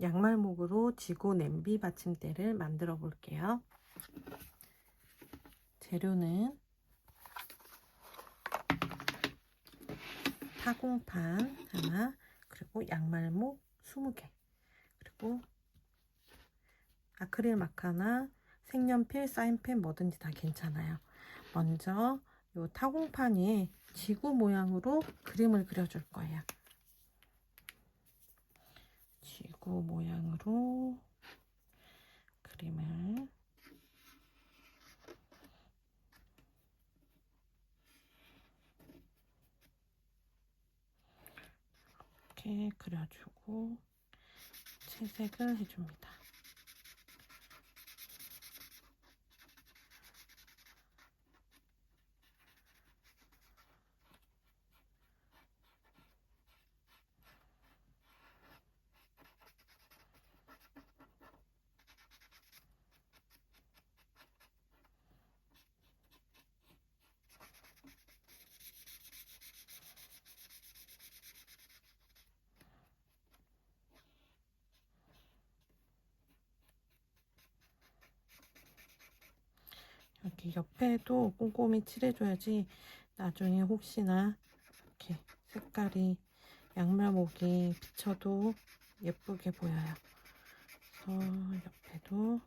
양말목으로 지고 냄비 받침대를 만들어 볼게요. 재료는 타공판 하나, 그리고 양말목 20개, 그리고 아크릴 마카나 색연필, 사인펜 뭐든지 다 괜찮아요. 먼저 이 타공판 위에 지구 모양으로 그림을 그려줄 거예요. 지구 모양으로 그림을 이렇게 그려주고 채색을 해줍니다. 여기 옆에도 꼼꼼히 칠해줘야지 나중에 혹시나 이렇게 색깔이 양말목이 비쳐도 예쁘게 보여요. 그래서 옆에도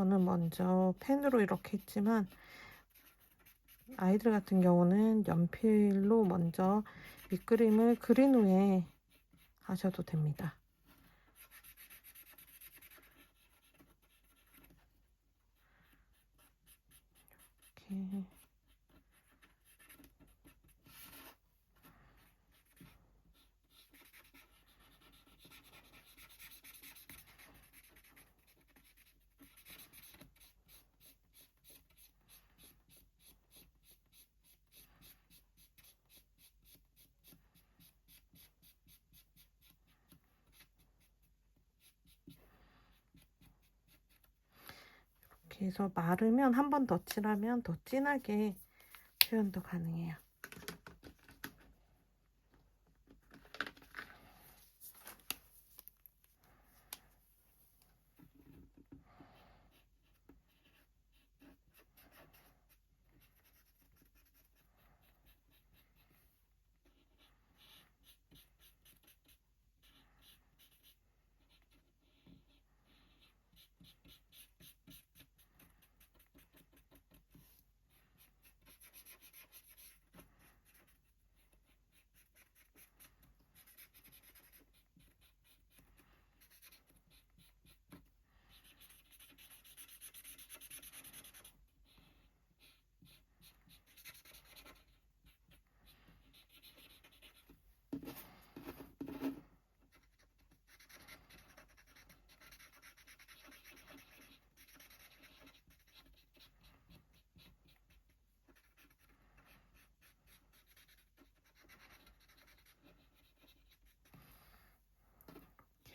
저는 먼저 펜으로 이렇게 했지만 아이들 같은 경우는 연필로 먼저 밑그림을 그린 후에 하셔도 됩니다. 이렇게 이렇게 해서 마르면 한 번 더 칠하면 더 진하게 표현도 가능해요.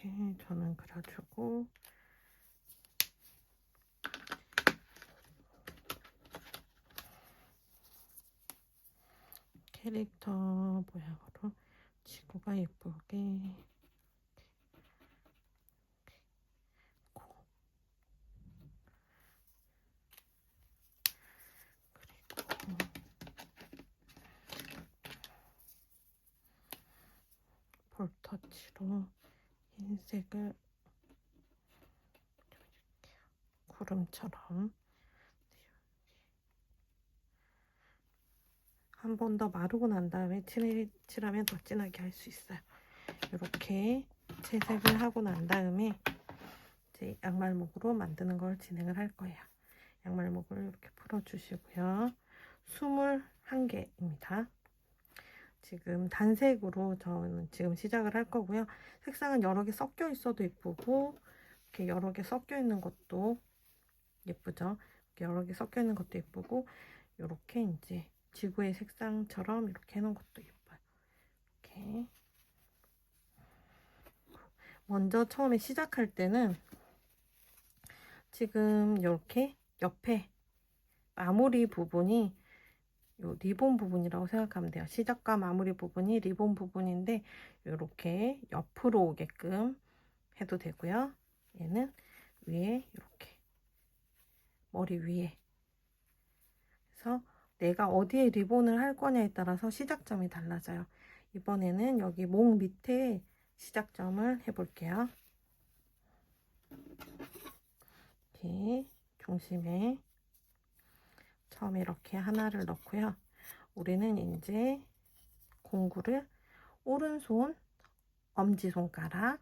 이렇게 저는 그려주고. 캐릭터 모양으로 지구가 예쁘게 볼터치로 흰색을. 구름처럼 한 번 더 마르고 난 다음에 칠, 칠하면 더 진하게 할 수 있어요. 이렇게 채색을 하고 난 다음에 이제 양말목으로 만드는 걸 진행을 할 거예요. 양말목을 이렇게 풀어주시고요. 21개입니다. 지금 단색으로 저는 지금 시작을 할 거고요. 색상은 여러 개 섞여 있어도 예쁘고 이렇게 여러 개 섞여 있는 것도 예쁘죠. 이렇게 여러 개 섞여 있는 것도 예쁘고 이렇게 이제 지구의 색상처럼 이렇게 해놓은 것도 예뻐요. 이렇게 먼저 처음에 시작할 때는 지금 이렇게 옆에 마무리 부분이 요 리본 부분이라고 생각하면 돼요. 시작과 마무리 부분이 리본 부분인데 이렇게 옆으로 오게끔 해도 되고요. 얘는 위에 이렇게 머리 위에 그래서 내가 어디에 리본을 할 거냐에 따라서 시작점이 달라져요. 이번에는 여기 목 밑에 시작점을 해볼게요. 이렇게 중심에 처음에 이렇게 하나를 넣고요. 우리는 이제 공구를 오른손, 엄지손가락,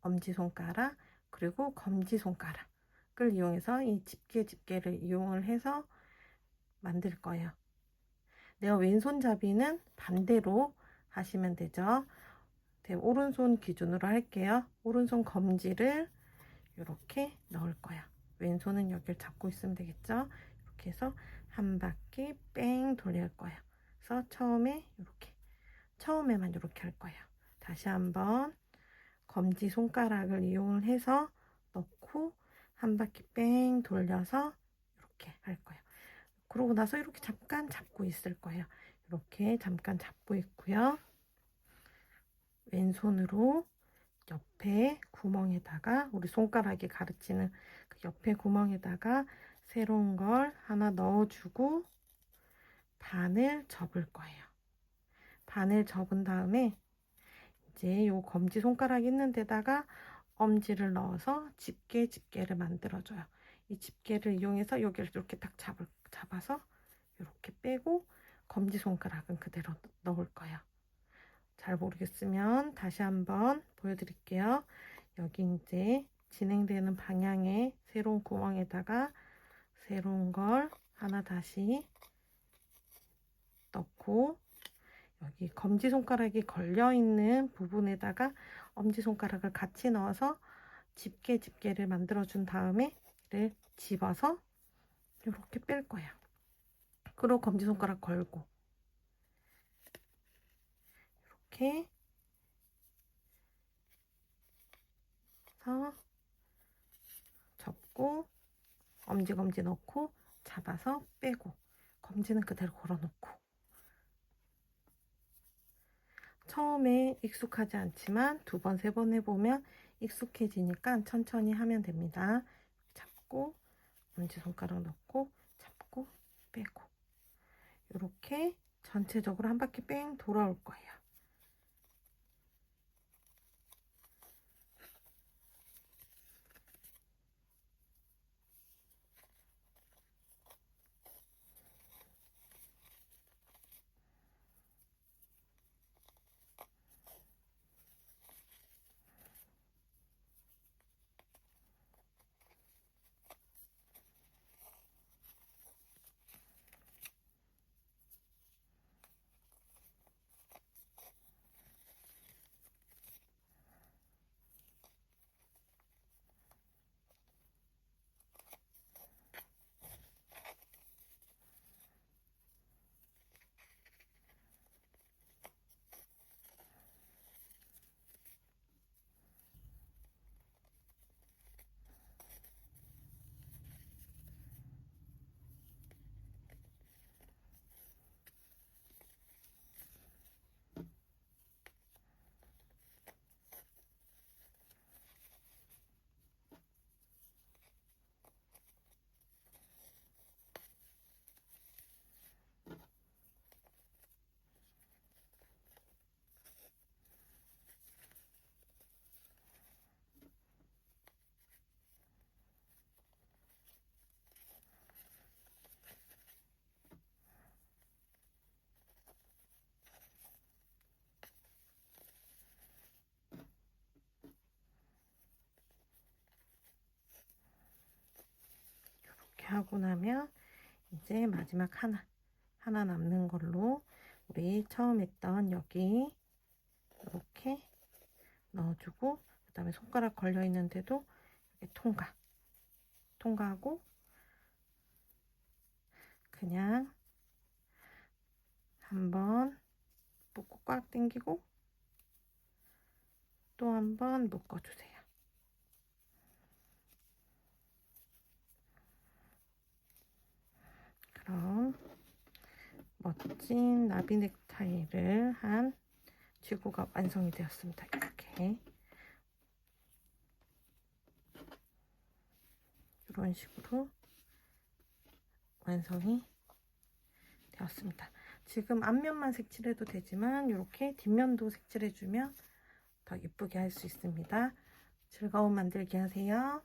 엄지손가락, 그리고 검지손가락을 이용해서 이 집게 집게를 이용을 해서 만들 거예요. 내가 왼손잡이는 반대로 하시면 되죠. 네, 오른손 기준으로 할게요. 오른손 검지를 이렇게 넣을 거야. 왼손은 여기를 잡고 있으면 되겠죠. 이렇게 해서 한 바퀴 뺑 돌릴 거예요. 그래서 처음에 이렇게 처음에만 이렇게 할 거예요. 다시 한번 검지 손가락을 이용을 해서 넣고 한 바퀴 뺑 돌려서 이렇게 할 거예요. 그러고 나서 이렇게 잠깐 잡고 있을 거예요. 이렇게 잠깐 잡고 있고요. 왼손으로 옆에 구멍에다가 우리 손가락이 가르치는 그 옆에 구멍에다가 새로운 걸 하나 넣어주고 반을 접을 거예요. 반을 접은 다음에 이제 요 검지 손가락 있는 데다가 엄지를 넣어서 집게 집게를 만들어줘요. 이 집게를 이용해서 여기를 이렇게 딱 잡을, 잡아서 이렇게 빼고 검지 손가락은 그대로 넣을 거예요. 잘 모르겠으면 다시 한번 보여드릴게요. 여기 이제 진행되는 방향의 새로운 구멍에다가 새로운 걸 하나 다시 넣고 여기 검지손가락이 걸려있는 부분에다가 엄지손가락을 같이 넣어서 집게 집게를 만들어준 다음에 를 집어서 이렇게 뺄 거예요. 그리고 검지손가락 걸고 이렇게 해서 접고 엄지검지 넣고 잡아서 빼고 검지는 그대로 걸어놓고 처음에 익숙하지 않지만 두 번, 세 번 해보면 익숙해지니까 천천히 하면 됩니다. 잡고 엄지손가락 넣고 잡고 빼고 이렇게 전체적으로 한 바퀴 뺑 돌아올 거예요. 하고 나면 이제 마지막 하나 하나 남는 걸로 우리 처음 했던 여기 이렇게 넣어주고 그 다음에 손가락 걸려 있는데도 이렇게 통과 통과하고 그냥 한번 묶고 꽉 당기고 또 한번 묶어주세요. 그럼 멋진 나비 넥타이를 한 지구가 완성이 되었습니다. 이렇게 이런 식으로 완성이 되었습니다. 지금 앞면만 색칠해도 되지만 이렇게 뒷면도 색칠해주면 더 예쁘게 할 수 있습니다. 즐거운 만들기 하세요.